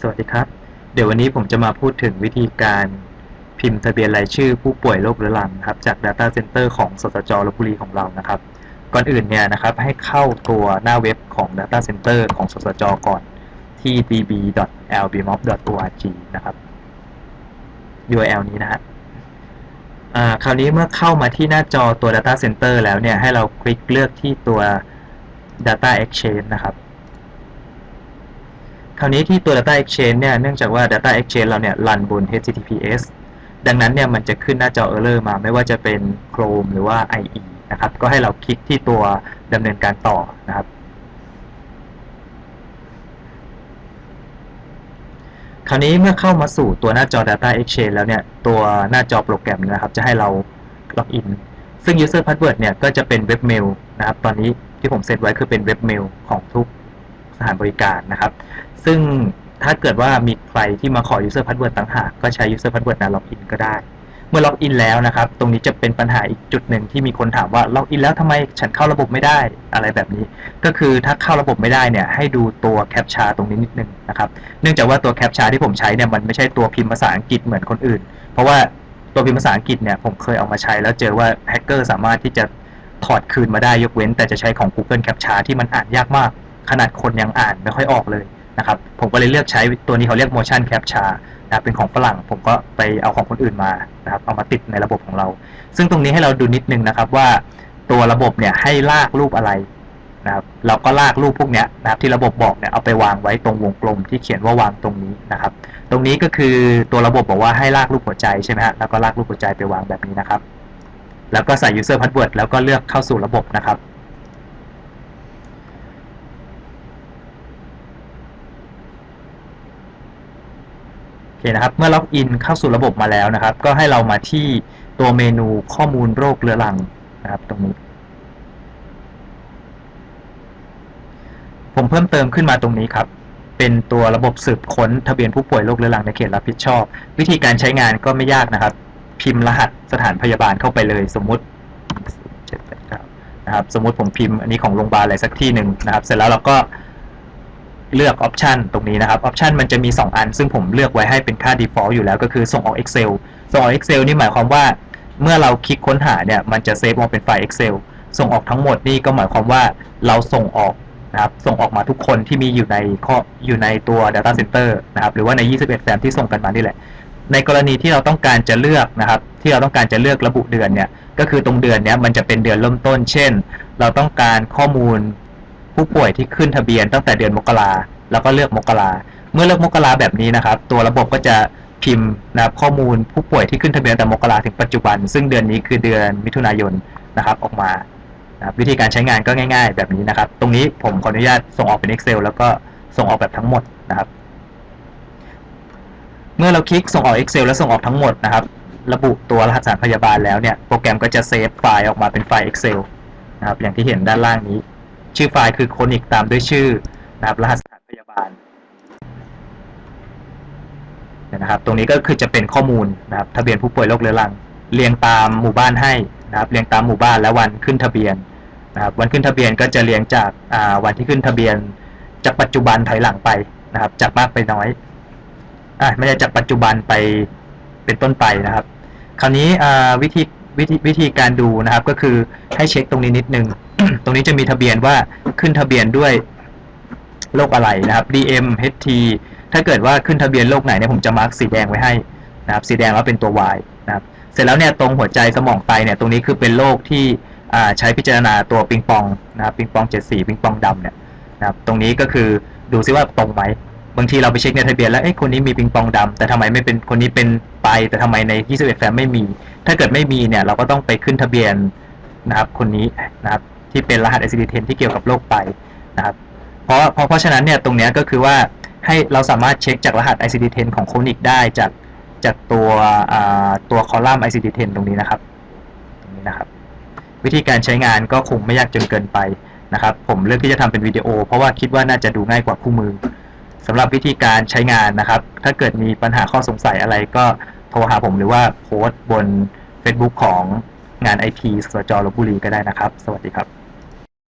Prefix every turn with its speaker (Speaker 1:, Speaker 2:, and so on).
Speaker 1: สวัสดีครับ เดี๋ยววันนี้ผมจะมาพูดถึงวิธีการพิมพ์ทะเบียนรายชื่อผู้ป่วยโรคเรื้อรังครับจาก Data Center ของสสจลบุรีของเรานะครับ ก่อนอื่นเนี่ยนะครับให้เข้าตัวหน้าเว็บของ Data Center ของสสจก่อนที่ db.lbmob.org นะครับ URL นี้นะฮะคราวนี้เมื่อเข้ามาที่หน้าจอตัว Data Center แล้วเนี่ยให้เราคลิกเลือกที่ตัว Data Exchange นะครับ คราวนี้ที่ตัว Data Exchange เนี่ย เนื่องจากว่า Data Exchange เราเนี่ย รันบน HTTPS ดังนั้นเนี่ย มันจะขึ้นหน้าจอ Error มา ไม่ว่าจะเป็น Chrome หรือว่า IE นะครับ ก็ให้เราคลิกที่ตัวดำเนินการต่อนะครับ คราวนี้เมื่อเข้ามาสู่ตัวหน้าจอ Data Exchange แล้วเนี่ย ตัวหน้าจอโปรแกรมนะครับ จะให้เราล็อกอิน ซึ่ง User Password เนี่ย ก็จะเป็นเว็บเมลนะครับ ตอนนี้ที่ผมเซตไว้คือเป็นเว็บเมลของทุก สถานบริการนะครับ ซึ่งถ้าเกิดว่ามีใครที่มาขอ user password ต่างหากก็ใช้ user password นะล็อกอินก็ได้ เมื่อล็อกอินแล้วนะครับ ตรงนี้จะเป็นปัญหาอีกจุดหนึ่งที่มีคนถามว่าล็อกอินแล้วทำไมฉันเข้าระบบไม่ได้อะไรแบบนี้ ก็คือถ้าเข้าระบบไม่ได้เนี่ยให้ดูตัวแคปชาตรงนี้นิดนึงนะครับ เนื่องจากว่าตัวแคปชาที่ผมใช้เนี่ยมันไม่ใช่ตัวพิมพ์ภาษาอังกฤษเหมือนคนอื่น เพราะว่าตัวพิมพ์ภาษาอังกฤษเนี่ยผมเคยเอามาใช้แล้วเจอว่าแฮกเกอร์สามารถที่จะถอดคืนมาได้ยกเว้น แต่จะใช้ของ Google Captcha ที่มันอ่านยากมาก ขนาดคนยังอ่านไม่ค่อยออกเลยนะครับผมก็เลยเลือกใช้ตัวนี้เขาเรียก motion capture นะเป็นของฝรั่งผมก็ไปเอาของคนอื่นมานะครับเอามาติดในระบบของเรา ซึ่งตรงนี้ให้เราดูนิดนึงนะครับว่าตัวระบบเนี่ยให้ลากรูปอะไรนะครับเราก็ลากรูปพวกเนี้ยนะครับที่ระบบบอกเนี่ยเอาไปวางไว้ตรงวงกลมที่เขียนว่าวางตรงนี้นะครับ ตรงนี้ก็คือตัวระบบบอกว่าให้ลากรูปหัวใจใช่ไหมฮะแล้วก็ลากรูปหัวใจไปวางแบบนี้นะครับ แล้วก็ใส่ user password แล้วก็เลือกเข้าสู่ระบบนะครับ อเคนะครับ เมื่อล็อกอินเข้าสู่ระบบมาแล้วนะครับ ก็ให้เรามาที่ตัวเมนูข้อมูลโรคเรื้อรังนะครับ ตรงนี้ ผมเพิ่มเติมขึ้นมาตรงนี้ครับ เป็นตัวระบบสืบค้นทะเบียนผู้ป่วยโรคเรื้อรังในเขตรับผิดชอบ วิธีการใช้งานก็ไม่ยากนะครับ พิมพ์รหัสสถานพยาบาลเข้าไปเลย สมมุตินะครับ สมมุติผมพิมพ์อันนี้ของโรงพยาบาลอะไรสักที่หนึ่งนะครับ เสร็จแล้วเราก็ เลือกออปชันตรงนี้นะครับออปชันมันจะมี 2 อัน ซึ่งผมเลือกไว้ให้เป็นค่า default อยู่แล้วก็คือส่งออก Excel ส่งออก Excel นี่หมายความว่า เมื่อเราคลิกค้นหาเนี่ยมันจะเซฟออกเป็นไฟล์ Excel ส่งออกทั้งหมดนี่ก็หมายความว่าเราส่งออกนะครับส่งออกมาทุกคนที่มีอยู่ในข้ออยู่ในตัว Data Center นะครับหรือว่าใน 21 แฟ้มที่ส่งกันมานี่แหละ ในกรณีที่เราต้องการจะเลือกนะครับ ที่เราต้องการจะเลือกระบุเดือนเนี่ยก็คือตรงเดือนเนี้ยมันจะเป็นเดือนเริ่มต้น เช่น เราต้องการข้อมูล ผู้ป่วยที่ขึ้นทะเบียนตั้งแต่เดือนมกราแล้วก็เลือกมกราเมื่อเลือกมกราแบบนี้นะครับ ตัวระบบก็จะพิมพ์นะครับข้อมูลผู้ป่วยที่ขึ้นทะเบียนแต่มกราถึงปัจจุบัน ซึ่งเดือนนี้คือเดือนมิถุนายนนะครับออกมานะวิธีการใช้งานก็ง่าย ๆ แบบนี้นะครับ ตรงนี้ผมขออนุญาตส่งออกเป็น Excel แล้วก็ส่งออกแบบทั้งหมดนะครับ เมื่อเราคลิกส่งออก Excel แล้วส่งออกทั้งหมดนะครับ ระบุตัวรหัสสารพยาบาลแล้วเนี่ยโปรแกรมก็จะเซฟไฟล์ออกมาเป็นไฟล์ Excel นะครับอย่างที่เห็นด้านล่างนี้ ชื่อไฟล์คือ chronic ตามด้วยชื่อนะครับรหัสสถานพยาบาลนะครับ ตรงนี้ก็คือจะเป็นข้อมูลนะครับทะเบียนผู้ป่วยโรคเรื้อรัง เรียงตามหมู่บ้านให้นะครับ เรียงตามหมู่บ้านและวันขึ้นทะเบียนนะครับ วันขึ้นทะเบียนก็จะเรียงจากวันที่ขึ้นทะเบียน จากปัจจุบันถอยหลังไปนะครับ จากมากไปน้อยอ่าไม่ใช่จากปัจจุบันไปเป็นต้นไปนะครับ คราวนี้วิธีวิธีวิธีการดูนะครับก็คือให้เช็คตรงนี้นิดนึง ตรงนี้จะมีทะเบียนว่าขึ้นทะเบียนด้วยโรคอะไรนะครับ DM HT ถ้าเกิดว่าขึ้นทะเบียนโรคไหนเนี่ยผมจะมาร์กสีแดงไว้ให้นะครับ สีแดงว่าเป็นตัว Y นะครับ เสร็จแล้วเนี่ยตรงหัวใจสมองไตเนี่ยตรงนี้คือเป็นโรคที่ใช้พิจารณาตัวปิงปองนะครับปิงปองเจ็ดสีปิงปองดำเนี่ยนะครับตรงนี้ก็คือดูซิว่าตรงไหมบางทีเราไปเช็คในทะเบียนแล้วเอ้คนนี้มีปิงปองดำแต่ทำไมไม่เป็นคนนี้เป็นไป แต่ทำไมใน 21 แฟ้มไม่มี ถ้าเกิดไม่มีเนี่ยเราก็ต้องไปขึ้นทะเบียนนะครับคนนี้นะครับ ที่เป็นรหัส ICD-10 ที่เกี่ยวกับโรคไตนะครับเพราะเพราะเพราะฉะนั้นเนี่ยตรงนี้ก็คือว่าให้เราสามารถเช็คจากรหัส ICD-10 ของโคนิกได้จากจากตัวตัวคอลัมน์ ICD-10 ตรงนี้นะครับตรงนี้นะครับ วิธีการใช้งานก็คงไม่ยากจนเกินไปนะครับ ผมเลือกที่จะทำเป็นวิดีโอ เพราะว่าคิดว่าน่าจะดูง่ายกว่าคู่มือสำหรับวิธีการใช้งานนะครับ ถ้าเกิดมีปัญหาข้อสงสัยอะไรก็โทรหาผมหรือว่าโพสต์บน Facebook ของ งาน IT สจลบบุรีก็ได้นะครับ สวัสดีครับ